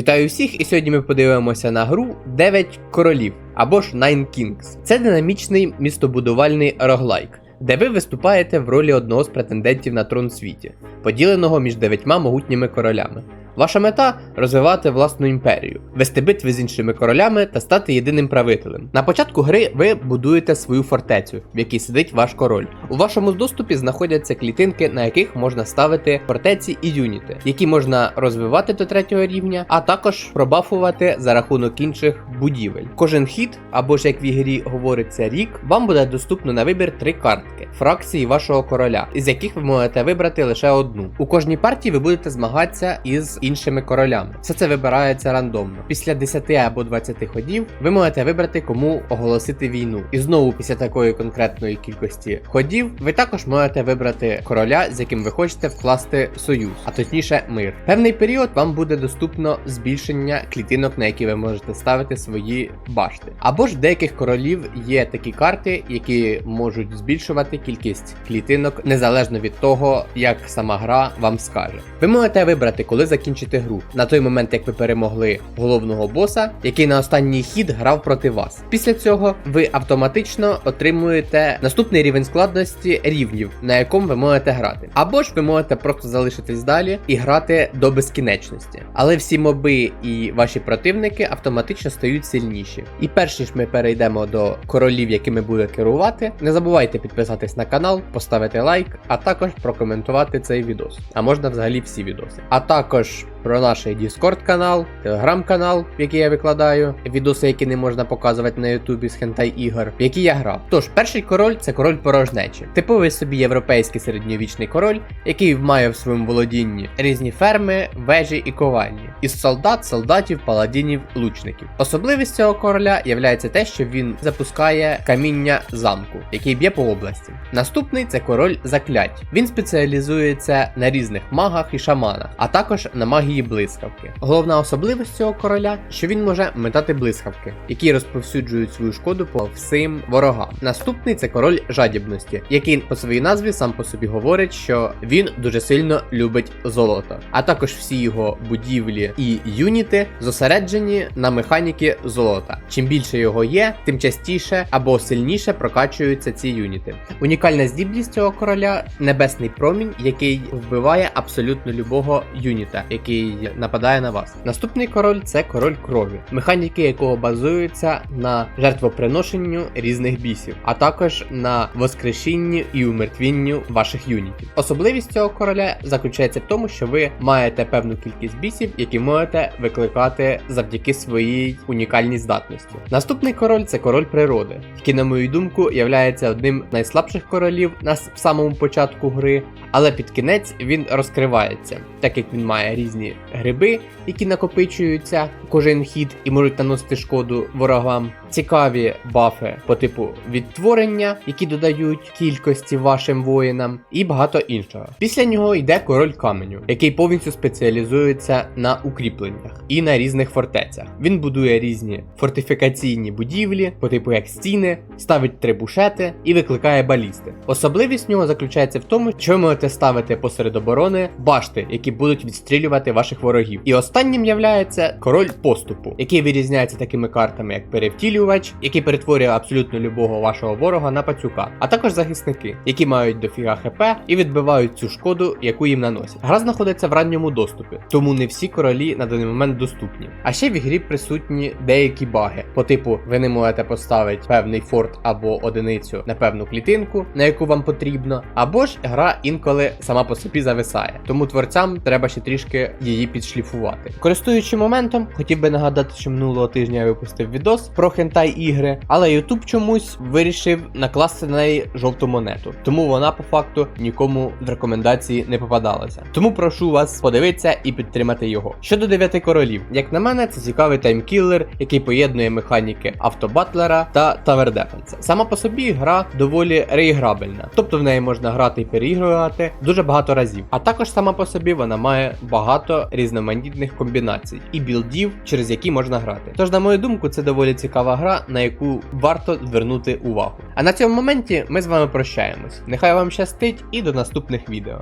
Вітаю всіх, і сьогодні ми подивимося на гру 9 королів або ж Nine Kings. Це динамічний містобудувальний роглайк, де ви виступаєте в ролі одного з претендентів на трон світі, поділеного між дев'ятьма могутніми королями. Ваша мета розвивати власну імперію, вести битви з іншими королями та стати єдиним правителем. На початку гри ви будуєте свою фортецю, в якій сидить ваш король. У вашому доступі знаходяться клітинки, на яких можна ставити фортеці і юніти, які можна розвивати до третього рівня, а також пробафувати за рахунок інших будівель. Кожен хід, або ж як в ігрі говориться рік, вам буде доступно на вибір три картки фракції вашого короля, із яких ви можете вибрати лише одну. У кожній партії ви будете змагатися із іншими королями. Все це вибирається рандомно. Після 10 або 20 ходів ви можете вибрати, кому оголосити війну. І знову після такої конкретної кількості ходів ви також можете вибрати короля, з яким ви хочете вкласти союз, а точніше мир. Певний період вам буде доступно збільшення клітинок, на які ви можете ставити свої башти. Або ж в деяких королів є такі карти, які можуть збільшувати кількість клітинок незалежно від того, як сама гра вам скаже. Ви можете вибрати, коли закінчити гру, на той момент, як ви перемогли головного боса, який на останній хід грав проти вас. Після цього ви автоматично отримуєте наступний рівень складності рівнів, на якому ви можете грати. Або ж ви можете просто залишитись далі і грати до безкінечності. Але всі моби і ваші противники автоматично стають сильніші. І перш ніж ми перейдемо до королів, якими буде керувати, не забувайте підписатись на канал, поставити лайк, а також прокоментувати цей відос. А можна взагалі всі відоси. А також про наш Discord канал, телеграм канал, в який я викладаю відоси, які не можна показувати на Ютубі з хентай ігор, в які я грав. Тож, перший король це король порожнечі. Типовий собі європейський середньовічний король, який має в своєму володінні різні ферми, вежі і ковальні. Із солдат, солдатів, паладінів, лучників. Особливість цього короля є те, що він запускає каміння замку, який б'є по області. Наступний це король заклять. Він спеціалізується на різних магах і шаманах, а також на магії блискавки. Головна особливість цього короля, що він може метати блискавки, які розповсюджують свою шкоду по всім ворогам. Наступний це король жадібності, який по своїй назві сам по собі говорить, що він дуже сильно любить золото, а також всі його будівлі і юніти зосереджені на механіки золота. Чим більше його є, тим частіше або сильніше прокачуються ці юніти. Унікальна здібність цього короля небесний промінь, який вбиває абсолютно любого юніта, який нападає на вас. Наступний король це король крові, механіки якого базуються на жертвоприношенню різних бісів, а також на воскрешінні і умертвінню ваших юнітів. Особливість цього короля заключається в тому, що ви маєте певну кількість бісів, які можете викликати завдяки своїй унікальній здатності. Наступний король це король природи, який, на мою думку, являється одним з найслабших королів на самому початку гри, але під кінець він розкривається, так як він має різні гриби, які накопичуються кожен хід і можуть наносити шкоду ворогам. Цікаві бафи по типу відтворення, які додають кількості вашим воїнам, і багато іншого. Після нього йде король каменю, який повністю спеціалізується на укріпленнях і на різних фортецях. Він будує різні фортифікаційні будівлі, по типу як стіни, ставить трибушети і викликає балісти. Особливість нього заключається в тому, що ви можете ставити посеред оборони башти, які будуть відстрілювати ваших ворогів. І останнім являється король поступу, який вирізняється такими картами, як перевтілювач, який перетворює абсолютно любого вашого ворога на пацюка, а також захисники, які мають дофіга хп і відбивають цю шкоду, яку їм наносять. Гра знаходиться в ранньому доступі, тому не всі королі на даний момент доступні. А ще в ігрі присутні деякі баги, по типу ви не можете поставити певний форт або одиницю на певну клітинку, на яку вам потрібно, або ж гра інколи сама по собі зависає. Тому творцям треба ще трішки її підшліфувати. Користуючи моментом, хотів би нагадати, що минулого тижня я випустив відос про хентай ігри, але YouTube чомусь вирішив накласти на неї жовту монету. Тому вона по факту нікому в рекомендації не попадалася. Тому прошу вас подивитися і підтримати його. Щодо дев'яти королів, як на мене, це цікавий таймкілер, який поєднує механіки автобатлера та Defense. Сама по собі гра доволі реіграбельна, тобто в неї можна грати і переігрувати дуже багато разів. А також сама по собі вона має багато різноманітних комбінацій і білдів, через які можна грати. Тож, на мою думку, це доволі цікава гра, на яку варто звернути увагу. А на цьому моменті ми з вами прощаємось. Нехай вам щастить і до наступних відео.